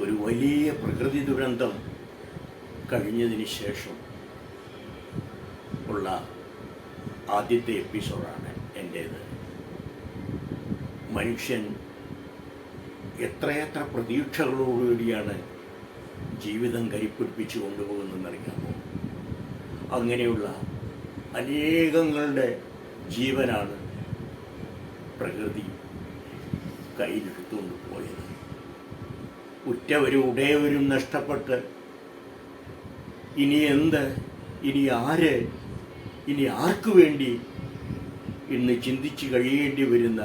ഒരു വലിയ പ്രകൃതി ദുരന്തം കഴിഞ്ഞതിന് ശേഷം ഉള്ള ആദ്യത്തെ എപ്പിസോഡാണ് എന്റേത് മനുഷ്യൻ എത്രയെത്ര പ്രതീക്ഷകളോടുകൂടിയാണ് ജീവിതം കരിപ്പിടിപ്പിച്ചു കൊണ്ടുപോകുന്നതെന്നറിയാമോ അങ്ങനെയുള്ള അനേകങ്ങളുടെ ജീവനാണ് പ്രകൃതി കയ്യിലെടുത്തുകൊണ്ട് പോയത്. ഉറ്റവരും ഉടയവരും നഷ്ടപ്പെട്ട്. ഇനി എന്ത്? ഇനി ആര്? ഇനി ആർക്കു വേണ്ടി? ഇന്ന് ചിന്തിച്ച് കഴിയേണ്ടി വരുന്ന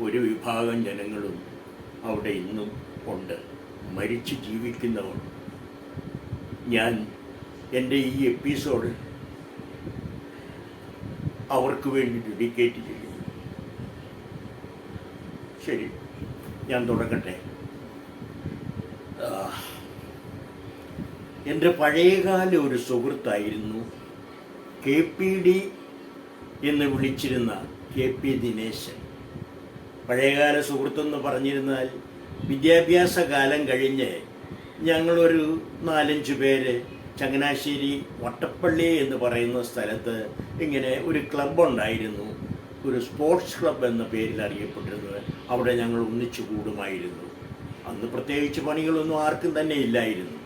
ഒരു വിഭാഗം ജനങ്ങളും അവിടെ ഇന്നും ഉണ്ട്. മരിച്ച് ജീവിക്കുന്നവർ. ഞാൻ എന്റെ ഈ എപ്പിസോഡ് അവർക്ക് വേണ്ടി ഡെഡിക്കേറ്റ് ചെയ്യുന്നു. ശരി ഞാൻ തുടങ്ങട്ടെ. എന്റെ പഴയകാല ഒരു സുഹൃത്തായിരുന്നു. കെ പി ഡി എന്ന് വിളിച്ചിരുന്ന കെ പി ദിനേശൻ. പഴയകാല സുഹൃത്തെന്ന് പറഞ്ഞിരുന്നാൽ വിദ്യാഭ്യാസ കാലം കഴിഞ്ഞ് ഞങ്ങളൊരു നാലഞ്ച് പേര് ചങ്ങനാശ്ശേരി വട്ടപ്പള്ളി എന്ന് പറയുന്ന സ്ഥലത്ത് ഇങ്ങനെ ഒരു ക്ലബ്ബ് ഉണ്ടായിരുന്നു ഒരു സ്പോർട്സ് ക്ലബ് എന്ന പേരിൽ അറിയപ്പെട്ടിരുന്നത് അവിടെ ഞങ്ങൾ ഒന്നിച്ചു കൂടുമായിരുന്നു. അന്ന് പ്രത്യേകിച്ച് പണികളൊന്നും ആർക്കും തന്നെ ഇല്ലായിരുന്നു.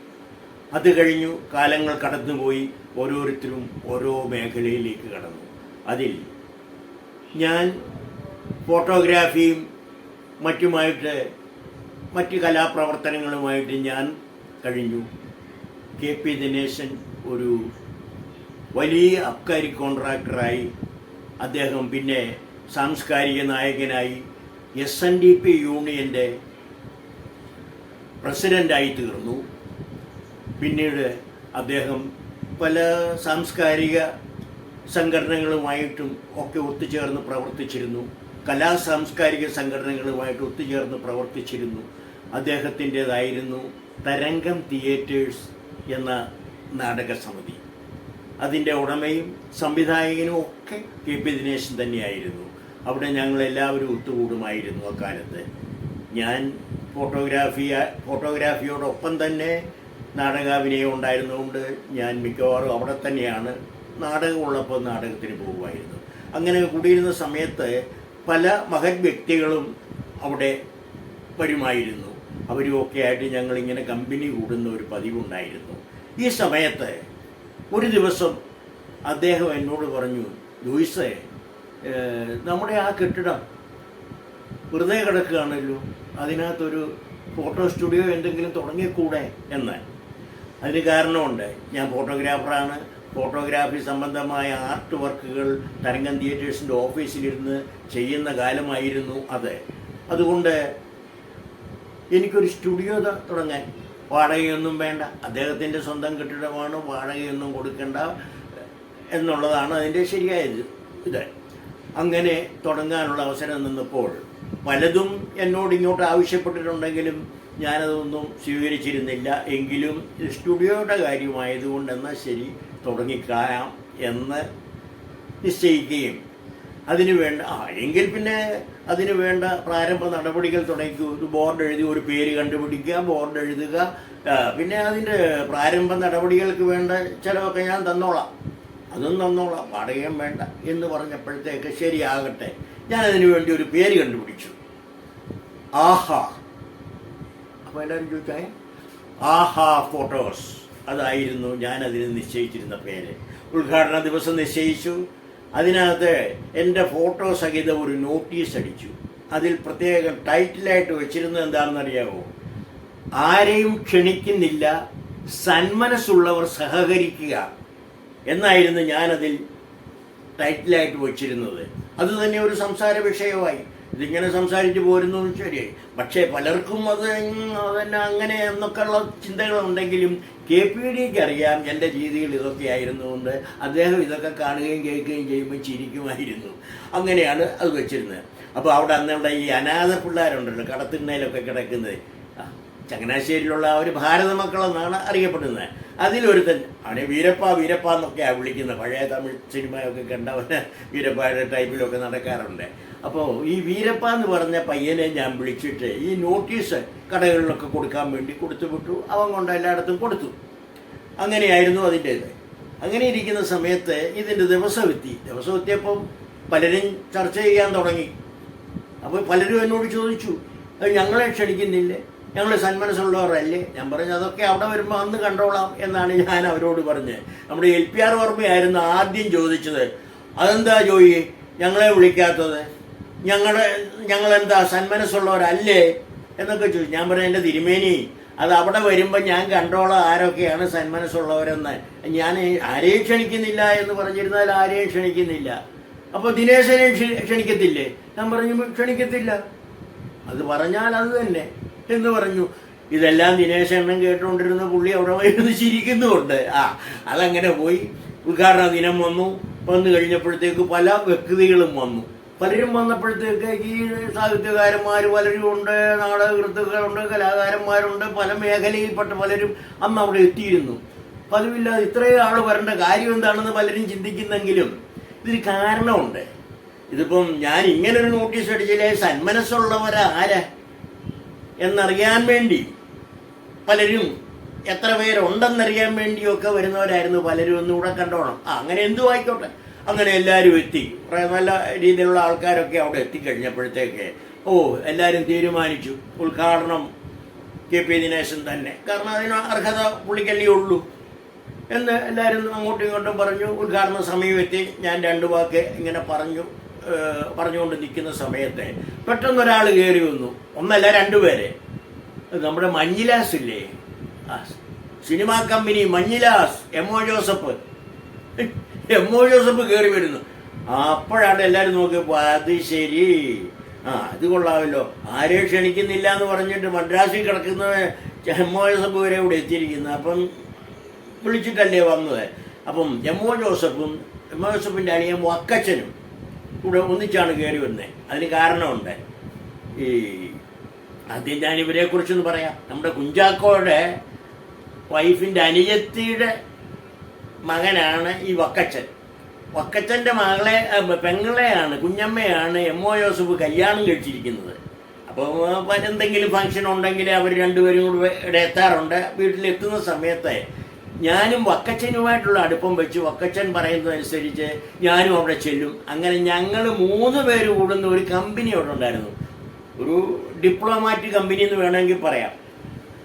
അത് കഴിഞ്ഞു കാലങ്ങൾ കടന്നുപോയി ഓരോരുത്തരും ഓരോ മേഖലയിലേക്ക് കടന്നു. അതിൽ ഞാൻ ഫോട്ടോഗ്രാഫിയും മറ്റുമായിട്ട് മറ്റ് കലാപ്രവർത്തനങ്ങളുമായിട്ട് ഞാൻ കഴിഞ്ഞു. കെ പി ദിനേശൻ ഒരു വലിയ അബ്കാരി കോൺട്രാക്ടറായി അദ്ദേഹം പിന്നെ സാംസ്കാരിക നായകനായി എസ് എൻ ഡി പി യൂണിയന്റെ പ്രസിഡന്റായി തീർന്നു. പിന്നീട് അദ്ദേഹം പല സാംസ്കാരിക സംഘടനകളുമായിട്ടും ഒക്കെ ഒത്തുചേർന്ന് പ്രവർത്തിച്ചിരുന്നു. കലാ സാംസ്കാരിക സംഘടനകളുമായിട്ട് ഒത്തുചേർന്ന് പ്രവർത്തിച്ചിരുന്നു. അദ്ദേഹത്തിന്റെതായിരുന്നു തരംഗം തിയേറ്റേഴ്സ് എന്ന നാടക സമിതി അതിന്റെ ഉടമയും സംവിധായകനും ഒക്കെ കെ പി ദിനേശൻ തന്നെയായിരുന്നു. അവിടെ ഞങ്ങൾ എല്ലാവരും ഒത്തുകൂടുമായിരുന്നു അക്കാലത്ത്. ഞാൻ ഫോട്ടോഗ്രാഫി ഫോട്ടോഗ്രാഫിയോടൊപ്പം തന്നെ നാടകാഭിനയം ഉണ്ടായിരുന്നതുകൊണ്ട് ഞാൻ മിക്കവാറും അവിടെ തന്നെയാണ് നാടകമുള്ളപ്പോൾ നാടകത്തിന് പോകുമായിരുന്നു. അങ്ങനെ കൂടിയിരുന്ന സമയത്ത് പല മഹത് വ്യക്തികളും അവിടെ വരുമായിരുന്നു. അവരുമൊക്കെ ആയിട്ട് ഞങ്ങളിങ്ങനെ കമ്പനി കൂടുന്ന ഒരു പതിവുണ്ടായിരുന്നു. ഈ സമയത്ത് ഒരു ദിവസം അദ്ദേഹം എന്നോട് പറഞ്ഞു ലൂയിസേ നമ്മുടെ ആ കെട്ടിടം വെറുതെ കിടക്കുകയാണല്ലോ. അതിനകത്തൊരു ഫോട്ടോ സ്റ്റുഡിയോ എന്തെങ്കിലും തുടങ്ങിക്കൂടെ? എന്ന്. അതിന് കാരണമുണ്ട്. ഞാൻ ഫോട്ടോഗ്രാഫറാണ്. ഫോട്ടോഗ്രാഫി സംബന്ധമായ ആർട്ട് വർക്കുകൾ തരംഗം തിയേറ്റേഴ്സിന്റെ ഓഫീസിലിരുന്ന് ചെയ്യുന്ന കാലമായിരുന്നു അത്. അതുകൊണ്ട് എനിക്കൊരു സ്റ്റുഡിയോ തുടങ്ങാൻ. വാടകയൊന്നും വേണ്ട. അദ്ദേഹത്തിന്റെ സ്വന്തം കെട്ടിടമാണ്. വാടകയൊന്നും കൊടുക്കേണ്ട എന്നുള്ളതാണ് അതിന്റെ ശരിയായ ഇത്. അങ്ങനെ തുടങ്ങാനുള്ള അവസരം നിന്നപ്പോൾ പലതും എന്നോട് ഇങ്ങോട്ട് ആവശ്യപ്പെട്ടിട്ടുണ്ടെങ്കിലും ഞാനതൊന്നും സ്വീകരിച്ചിരുന്നില്ല. എങ്കിലും സ്റ്റുഡിയോയുടെ കാര്യമായതുകൊണ്ട് എന്നാൽ ശരി തുടങ്ങിക്കാം എന്ന് നിശ്ചയിക്കുകയും അതിന് വേണ്ട ആ എങ്കിൽ പിന്നെ അതിന് വേണ്ട പ്രാരംഭ നടപടികൾ തുടങ്ങി ഒരു ബോർഡ് എഴുതി ഒരു പേര് കണ്ടുപിടിക്കുക ബോർഡ് എഴുതുക പിന്നെ അതിന്റെ പ്രാരംഭ നടപടികൾക്ക് വേണ്ട ചിലവൊക്കെ ഞാൻ തന്നോളാം. അതും തന്നോളാം പാടുകയും വേണ്ട എന്ന് പറഞ്ഞപ്പോഴത്തേക്ക് ശരിയാകട്ടെ. ഞാൻ അതിനു വേണ്ടി ഒരു പേര് കണ്ടുപിടിച്ചു. ആഹാ. എല്ലാവരും ചോദിച്ചാൽ ആഹാ ഫോട്ടോസ്. അതായിരുന്നു ഞാൻ അതിന് നിശ്ചയിച്ചിരുന്ന പേര്. ഉദ്ഘാടന ദിവസം നിശ്ചയിച്ചു. അതിനകത്ത് എന്റെ ഫോട്ടോ സഹിതം ഒരു നോട്ടീസ് അടിച്ചു. അതിൽ പ്രത്യേകം ടൈറ്റിലായിട്ട് വെച്ചിരുന്നത് എന്താണെന്നറിയാമോ ആരെയും ക്ഷണിക്കുന്നില്ല. സന്മനസ്സുള്ളവർ സഹകരിക്കുക എന്നായിരുന്നു ഞാനതിൽ ടൈറ്റിലായിട്ട് വച്ചിരുന്നത്. അത് തന്നെ ഒരു സംസാര വിഷയമായി. ഇതിങ്ങനെ സംസാരിച്ച് പോരുന്നു ശരിയായി പക്ഷേ പലർക്കും അത് അതന്നെ അങ്ങനെ എന്നൊക്കെയുള്ള ചിന്തകളുണ്ടെങ്കിലും കെ പി ഡിക്ക് അറിയാം എന്റെ രീതികൾ ഇതൊക്കെ ആയിരുന്നുകൊണ്ട് അദ്ദേഹം ഇതൊക്കെ കാണുകയും കേൾക്കുകയും ചെയ്യുമ്പോൾ ചിരിക്കുമായിരുന്നു. അങ്ങനെയാണ് അത് വെച്ചിരുന്നത്. അപ്പോൾ അവിടെ അന്നുള്ള ഈ അനാഥ പിള്ളേരുണ്ടല്ലോ കടത്തിണ്ണയിലൊക്കെ കിടക്കുന്നത്. ചങ്ങനാശ്ശേരിയിലുള്ള ആ ഒരു ഭാരത മക്കളെന്നാണ് അറിയപ്പെടുന്നത്. അതിലൊരുത്തൻ അവനെ വീരപ്പ വീരപ്പ എന്നൊക്കെയാണ് വിളിക്കുന്നത്. പഴയ തമിഴ് സിനിമയൊക്കെ കണ്ടവന് വീരപ്പയുടെ ടൈപ്പിലൊക്കെ നടക്കാറുണ്ട്. അപ്പോൾ ഈ വീരപ്പ എന്ന് പറഞ്ഞ പയ്യനെ ഞാൻ വിളിച്ചിട്ട് ഈ നോട്ടീസ് കടകളിലൊക്കെ കൊടുക്കാൻ വേണ്ടി കൊടുത്തു വിട്ടു. അവൻ കൊണ്ട് എല്ലായിടത്തും കൊടുത്തു. അങ്ങനെയായിരുന്നു അതിന്റേത്. അങ്ങനെ ഇരിക്കുന്ന സമയത്ത് ഇതിന്റെ ദിവസം എത്തി ദിവസം എത്തിയപ്പം പലരും ചർച്ച ചെയ്യാൻ തുടങ്ങി. അപ്പോൾ പലരും എന്നോട് ചോദിച്ചു "അത് ഞങ്ങളെ ക്ഷണിക്കുന്നില്ലേ. ഞങ്ങൾ സന്മനസ്സുള്ളവരല്ലേ? ഞാൻ പറഞ്ഞു അതൊക്കെ അവിടെ വരുമ്പോൾ അന്ന് കണ്ടോളാം എന്നാണ് ഞാൻ അവരോട് പറഞ്ഞത്. നമ്മുടെ എൽ പി ആർ വർമ്മയായിരുന്നു ആദ്യം ചോദിച്ചത് അതെന്താ ജോയി? ഞങ്ങളെ വിളിക്കാത്തത്? ഞങ്ങളെ ഞങ്ങളെന്താ സന്മനസ്സുള്ളവരല്ലേ എന്നൊക്കെ ചോദിച്ചു. ഞാൻ പറഞ്ഞു എന്റെ തിരുമേനി അത് അവിടെ വരുമ്പോൾ ഞാൻ കണ്ടോളാം ആരൊക്കെയാണ് സന്മനസ്സുള്ളവരെന്ന്. ഞാൻ ആരെയും ക്ഷണിക്കുന്നില്ല എന്ന് പറഞ്ഞിരുന്നാൽ ആരെയും ക്ഷണിക്കുന്നില്ല. അപ്പോൾ ദിനേശനെ ക്ഷ- ക്ഷണിക്കത്തില്ലേ? ഞാൻ പറഞ്ഞു ക്ഷണിക്കത്തില്ല. അത് പറഞ്ഞാൽ അത് തന്നെ. എന്ന് പറഞ്ഞു. ഇതെല്ലാം ദിനേശ് എണ്ണം കേട്ടുകൊണ്ടിരുന്ന പുള്ളി അവിടെ വരുന്ന് ചിരിക്കുന്നുണ്ട് ആ അതങ്ങനെ പോയി. ഉദ്ഘാടന ദിനം വന്നു. വന്നു കഴിഞ്ഞപ്പോഴത്തേക്ക് പല വ്യക്തികളും വന്നു. പലരും വന്നപ്പോഴത്തേക്ക് ഈ സാഹിത്യകാരന്മാർ പലരും ഉണ്ട് നാടകകൃത്തുക്കളുണ്ട് കലാകാരന്മാരുണ്ട് പല മേഖലയിൽപ്പെട്ട പലരും അന്ന് അവിടെ എത്തിയിരുന്നു. പതിവില്ലാതെ ഇത്രയും ആൾ വരേണ്ട കാര്യം എന്താണെന്ന് പലരും ചിന്തിക്കുന്നെങ്കിലും ഇതിന് കാരണമുണ്ട്. ഇതിപ്പം ഞാൻ ഇങ്ങനെ ഒരു നോട്ടീസ് അടിച്ചില്ലേ സന്മനസ്സുള്ളവരാരാ എന്നറിയാൻ വേണ്ടി പലരും എത്ര പേരുണ്ടെന്നറിയാൻ വേണ്ടിയൊക്കെ വരുന്നവരായിരുന്നു പലരും ഒന്നുകൂടെ കണ്ടോണം. ആ അങ്ങനെ എന്തു ആയിക്കോട്ടെ. അങ്ങനെ എല്ലാവരും എത്തി. നല്ല രീതിയിലുള്ള ആൾക്കാരൊക്കെ അവിടെ എത്തിക്കഴിഞ്ഞപ്പോഴത്തേക്ക് ഓ എല്ലാവരും തീരുമാനിച്ചു. ഉദ്ഘാടനം കെ പി ദിനേശൻ തന്നെ. കാരണം അതിന് അർഹത പുള്ളിക്കല്ലേ ഉള്ളൂ. എന്ന് എല്ലാവരും അങ്ങോട്ടും ഇങ്ങോട്ടും പറഞ്ഞു. ഉദ്ഘാടന സമയമെത്തി ഞാൻ രണ്ട് വാക്ക് ഇങ്ങനെ പറഞ്ഞു പറഞ്ഞുകൊണ്ട് നിൽക്കുന്ന സമയത്ത് പെട്ടെന്ന് ഒരാൾ കയറി വന്നു. ഒന്നല്ല രണ്ടുപേരെ നമ്മുടെ മഞ്ഞിലാസ് ഇല്ലേ? Cinema company Manjilas M O Joseph. M Joseph കയറി വരുന്നു. അപ്പോഴാണ് എല്ലാവരും നോക്കി അത് ശരി. ആ അത് കൊള്ളാമല്ലോ. ആരെയും ക്ഷണിക്കുന്നില്ല എന്ന് പറഞ്ഞിട്ട് മദ്രാസിൽ കിടക്കുന്ന എം ജോസഫ് വരെ ഇവിടെ എത്തിയിരിക്കുന്നു. അപ്പം വിളിച്ചിട്ടല്ലേ വന്നത്? അപ്പം എം ജോസഫും എം ഒ ജോസഫിന്റെ വക്കച്ചനും ഇവിടെ ഒന്നിച്ചാണ് കയറി വരുന്നത് അതിന് കാരണമുണ്ട്. ഈ ആദ്യം ഞാൻ ഇവരെ കുറിച്ചൊന്ന് പറയാം. നമ്മുടെ കുഞ്ചാക്കോയുടെ വൈഫിന്റെ അനുജത്തിയുടെ മകനാണ് ഈ വക്കച്ചൻ. വക്കച്ചന്റെ മകളെ പെങ്ങളെയാണ് കുഞ്ഞമ്മയാണ് എം ഒ യോസഫ് കല്യാണം കഴിച്ചിരിക്കുന്നത്. അപ്പോൾ എന്തെങ്കിലും ഫംഗ്ഷൻ ഉണ്ടെങ്കിൽ അവർ രണ്ടുപേരും കൂടെ ഇവിടെ എത്താറുണ്ട്. വീട്ടിലെത്തുന്ന സമയത്ത് ഞാനും വക്കച്ചനുമായിട്ടുള്ള അടുപ്പം വെച്ച് വക്കച്ചൻ പറയുന്നതനുസരിച്ച് ഞാനും അവിടെ ചെല്ലും. അങ്ങനെ ഞങ്ങൾ മൂന്ന് പേര് കൂടുന്ന ഒരു കമ്പനി അവിടെ ഉണ്ടായിരുന്നു. ഒരു ഡിപ്ലോമാറ്റിക് കമ്പനി എന്ന് വേണമെങ്കിൽ പറയാം.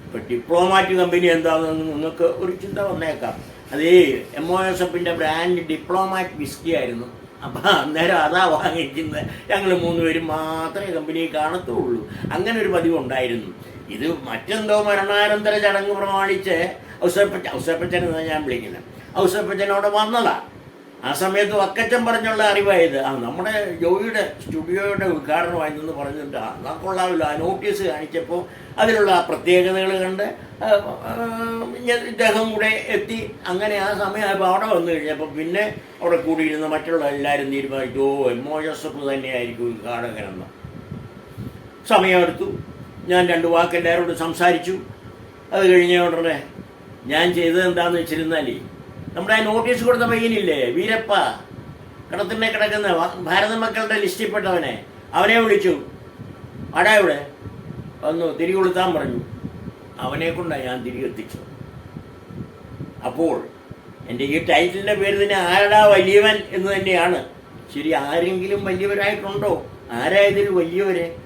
ഇപ്പം ഡിപ്ലോമാറ്റിക് കമ്പനി എന്താണെന്ന് നിങ്ങൾക്ക് ഒരു ചിന്ത വന്നേക്കാം. അതേ എം ഒ എസ് എഫിന്റെ ബ്രാൻഡ് ഡിപ്ലോമാറ്റ് വിസ്കി ആയിരുന്നു. അപ്പൊ അന്നേരം അതാ വാങ്ങിക്കുന്നത്. ഞങ്ങൾ മൂന്നുപേരും മാത്രമേ കമ്പനി കാണത്തുള്ളൂ. അങ്ങനെ ഒരു പതിവ് ഉണ്ടായിരുന്നു. ഇത് മറ്റെന്തോ മരണാനന്തര ചടങ്ങ് പ്രമാണിച്ച് ഔസപ്പച്ച ഔസപ്പച്ചൻ എന്നാണ് ഞാൻ വിളിക്കുന്നത്. ഔസപ്പച്ചനോട് വന്നതാ. ആ സമയത്ത് വക്കച്ചൻ പറഞ്ഞുള്ള അറിവായത്. ആ നമ്മുടെ ജോയിയുടെ സ്റ്റുഡിയോയുടെ ഉദ്ഘാടനമായിരുന്നെന്ന് പറഞ്ഞിട്ട് ആ കൊള്ളാവില്ല ആ നോട്ടീസ് കാണിച്ചപ്പോൾ അതിലുള്ള ആ പ്രത്യേകതകൾ കണ്ട് ഇദ്ദേഹം കൂടെ എത്തി. അങ്ങനെ ആ സമയമായപ്പോൾ അവിടെ വന്നു കഴിഞ്ഞപ്പോൾ പിന്നെ അവിടെ കൂടിയിരുന്ന മറ്റുള്ള എല്ലാവരും തീരുമാനിച്ചു ഓ എം ഒ ജോസഫ് തന്നെയായിരിക്കും ഉദ്ഘാടകനെന്ന്. സമയമെടുത്തു ഞാൻ രണ്ട് വാക്ക് സംസാരിച്ചു. അത് കഴിഞ്ഞ ഉടനെ ഞാൻ ചെയ്തത് എന്താണെന്ന് വെച്ചിരുന്നാലേ നമ്മുടെ നോട്ടീസ് കൊടുത്ത പയ്യനില്ലേ വീരപ്പ. കിടത്തിനെ കിടക്കുന്ന ഭാരത മക്കളുടെ ലിസ്റ്റിൽപ്പെട്ടവനെ അവനെ വിളിച്ചു. അടാ ഇവിടെ? വന്നു തിരികെ കൊടുത്താൻ പറഞ്ഞു. അവനെ കൊണ്ടാണ് ഞാൻ തിരികെ എത്തിച്ചത് അപ്പോൾ എന്റെ ഈ ടൈറ്റിലിന്റെ പേര് തന്നെ ആരടാ വലിയവൻ എന്ന് തന്നെയാണ്. ശരി ആരെങ്കിലും വലിയവരായിട്ടുണ്ടോ? ആരായതിൽ വലിയവരെ?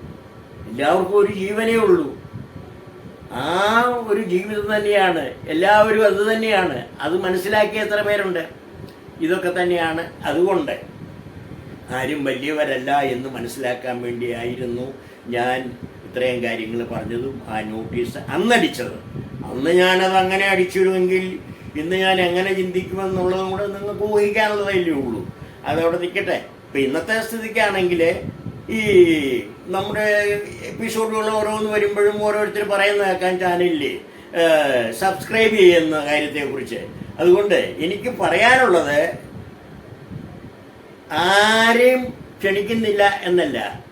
എല്ലാവർക്കും ഒരു ജീവനേ ഉള്ളൂ. ആ ഒരു ജീവിതം തന്നെയാണ്. എല്ലാവരും അത് തന്നെയാണ്. അത് മനസ്സിലാക്കിയ എത്ര പേരുണ്ട്? ഇതൊക്കെ തന്നെയാണ് അതുകൊണ്ട്. ആരും വലിയവരല്ല എന്ന് മനസ്സിലാക്കാൻ വേണ്ടിയായിരുന്നു ഞാൻ ഇത്രയും കാര്യങ്ങൾ പറഞ്ഞതും ആ നോട്ടീസ് അന്നടിച്ചത്. അന്ന് ഞാനത് അങ്ങനെ അടിച്ചിരുമെങ്കിൽ ഇന്ന് ഞാൻ എങ്ങനെ ചിന്തിക്കുമെന്നുള്ളതും കൂടെ നിങ്ങൾക്ക് ഊഹിക്കാനുള്ളതല്ലേ ഉള്ളൂ. അതവിടെ നിൽക്കട്ടെ. ഇപ്പം ഇന്നത്തെ സ്ഥിതിക്കാണെങ്കിൽ ഈ നമ്മുടെ എപ്പിസോഡുകൾ ഓരോന്ന് വരുമ്പോഴും ഓരോരുത്തർ പറയുന്ന കേൾക്കാൻ ചാനലിൽ സബ്സ്ക്രൈബ് ചെയ്യുന്ന കാര്യത്തെക്കുറിച്ച്. അതുകൊണ്ട് എനിക്ക് പറയാനുള്ളത് ആരെയും ക്ഷണിക്കുന്നില്ല എന്നല്ല.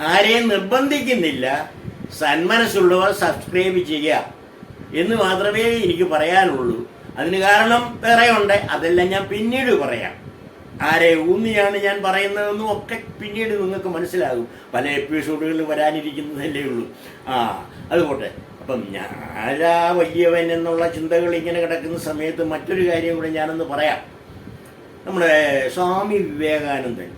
ആരെയും നിർബന്ധിക്കുന്നില്ല. സന്മനസ്സുള്ളവർ സബ്സ്ക്രൈബ് ചെയ്യുക എന്ന് മാത്രമേ എനിക്ക് പറയാനുള്ളൂ. അതിന് കാരണം വേറെ ഉണ്ട് അതെല്ലാം ഞാൻ പിന്നീട് പറയാം. ആരെ ഊന്നിയാണ് ഞാൻ പറയുന്നതെന്നും ഒക്കെ പിന്നീട് നിങ്ങൾക്ക് മനസ്സിലാകും. പല എപ്പിസോഡുകളിൽ വരാനിരിക്കുന്നതല്ലേ ഉള്ളൂ. ആ അതുപോട്ടെ അപ്പം ഞാനാ വലിയവൻ എന്നുള്ള ചിന്തകൾ ഇങ്ങനെ കിടക്കുന്ന സമയത്ത് മറ്റൊരു കാര്യം കൂടെ ഞാനൊന്ന് പറയാം. നമ്മുടെ സ്വാമി വിവേകാനന്ദൻ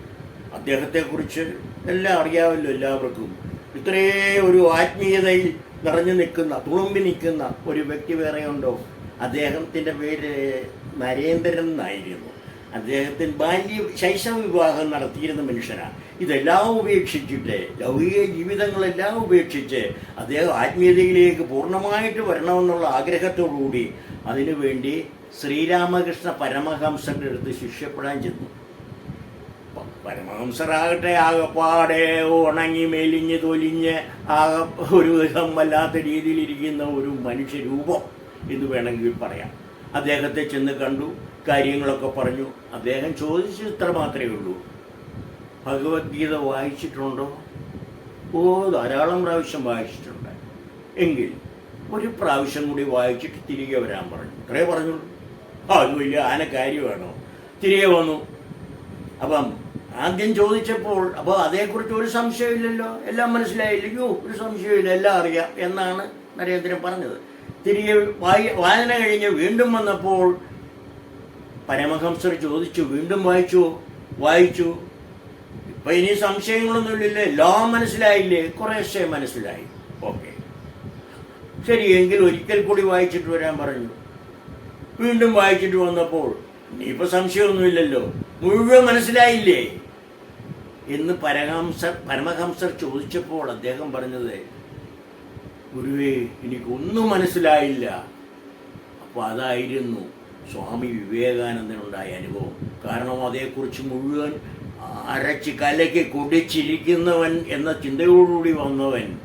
അദ്ദേഹത്തെക്കുറിച്ച് എല്ലാം അറിയാമല്ലോ എല്ലാവർക്കും. ഇത്രേ ഒരു ആത്മീയതയിൽ നിറഞ്ഞു നിൽക്കുന്ന തുളുമ്പി നിൽക്കുന്ന ഒരു വ്യക്തി വേറെ ഉണ്ടോ അദ്ദേഹത്തിന്റെ പേര് നരേന്ദ്രൻ എന്നായിരുന്നു. അദ്ദേഹത്തിന് ബാല്യ ശൈശവ വിവാഹം നടത്തിയിരുന്ന മനുഷ്യനാണ്. ഇതെല്ലാം ഉപേക്ഷിച്ചിട്ട് ലൗകിക ജീവിതങ്ങളെല്ലാം ഉപേക്ഷിച്ച് അദ്ദേഹം ആത്മീയതയിലേക്ക് പൂർണമായിട്ട് വരണമെന്നുള്ള ആഗ്രഹത്തോടുകൂടി അതിനുവേണ്ടി ശ്രീരാമകൃഷ്ണ പരമഹംസന്റെ അടുത്ത് ശിഷ്യപ്പെടാൻ ചെന്നു. പരമഹംസരാകട്ടെ ആകപ്പാടെ ഉണങ്ങി മെലിഞ്ഞ് തൊലിഞ്ഞ് ആകെ ഒരു വിധം വല്ലാത്ത രീതിയിലിരിക്കുന്ന ഒരു മനുഷ്യരൂപം എന്ന് വേണമെങ്കിൽ പറയാം. അദ്ദേഹത്തെ ചെന്ന് കണ്ടു. കാര്യങ്ങളൊക്കെ പറഞ്ഞു. അദ്ദേഹം ചോദിച്ചു ഇത്ര മാത്രമേ ഉള്ളൂ. ഭഗവത്ഗീത വായിച്ചിട്ടുണ്ടോ? ഓ ധാരാളം പ്രാവശ്യം വായിച്ചിട്ടുണ്ട്. എങ്കിൽ ഒരു പ്രാവശ്യം കൂടി വായിച്ചിട്ട് തിരികെ വരാൻ പറഞ്ഞു. ഇത്രേ ആ അത് വലിയ ആന കാര്യമാണോ? തിരികെ വന്നു. അപ്പം ആദ്യം ചോദിച്ചപ്പോൾ അപ്പോൾ അതേക്കുറിച്ച് ഒരു സംശയമില്ലല്ലോ? എല്ലാം മനസ്സിലായില്ലയോ? ഒരു സംശയമില്ല എല്ലാം അറിയാം എന്നാണ് നരേന്ദ്രൻ പറഞ്ഞത്. തിരികെ വായി വായന കഴിഞ്ഞ് വീണ്ടും വന്നപ്പോൾ പരമഹംസർ ചോദിച്ചു വീണ്ടും വായിച്ചു വായിച്ചു. ഇപ്പൊ ഇനി സംശയങ്ങളൊന്നുമില്ലല്ലോ? ലോ മനസ്സിലായില്ലേ? കുറേശ്ശെ മനസ്സിലായി. ഓക്കെ. ശരി എങ്കിൽ ഒരിക്കൽ കൂടി വായിച്ചിട്ട് വരാൻ പറഞ്ഞു. വീണ്ടും വായിച്ചിട്ട് വന്നപ്പോൾ ഇനിയിപ്പോ സംശയമൊന്നുമില്ലല്ലോ. മുഴുവൻ മനസ്സിലായില്ലേ? എന്ന് പരഹംസർ പരമഹംസർ ചോദിച്ചപ്പോൾ അദ്ദേഹം പറഞ്ഞത് ഗുരുവേ എനിക്കൊന്നും മനസ്സിലായില്ല. അപ്പോൾ അതായിരുന്നു സ്വാമി വിവേകാനന്ദനുണ്ടായ അനുഭവം. കാരണം അതേക്കുറിച്ച് മുഴുവൻ അരച്ച് കലയ്ക്ക് കുടിച്ചിരിക്കുന്നവൻ എന്ന ചിന്തയോടുകൂടി വന്നവൻ.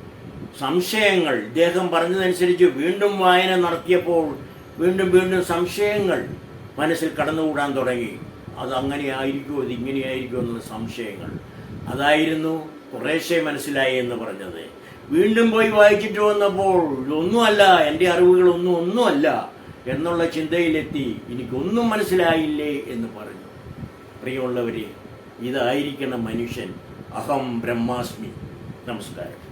സംശയങ്ങൾ ഇദ്ദേഹം പറഞ്ഞതനുസരിച്ച് വീണ്ടും വായന നടത്തിയപ്പോൾ വീണ്ടും വീണ്ടും സംശയങ്ങൾ മനസ്സിൽ കടന്നുകൂടാൻ തുടങ്ങി. അത് അങ്ങനെ ആയിരിക്കുമോ ഇത് എന്നുള്ള സംശയങ്ങൾ. അതായിരുന്നു കുറേശ്ശെ മനസ്സിലായി എന്ന് പറഞ്ഞത്. വീണ്ടും പോയി വായിച്ചിട്ട് വന്നപ്പോൾ ഇതൊന്നുമല്ല എന്റെ അറിവുകളൊന്നും ഒന്നുമല്ല. എന്നുള്ള ചിന്തയിലെത്തി എനിക്കൊന്നും മനസ്സിലായില്ലേ എന്ന് പറഞ്ഞു. പ്രിയമുള്ളവരെ ഇതായിരിക്കണം മനുഷ്യൻ. അഹം ബ്രഹ്മാസ്മി. നമസ്കാരം.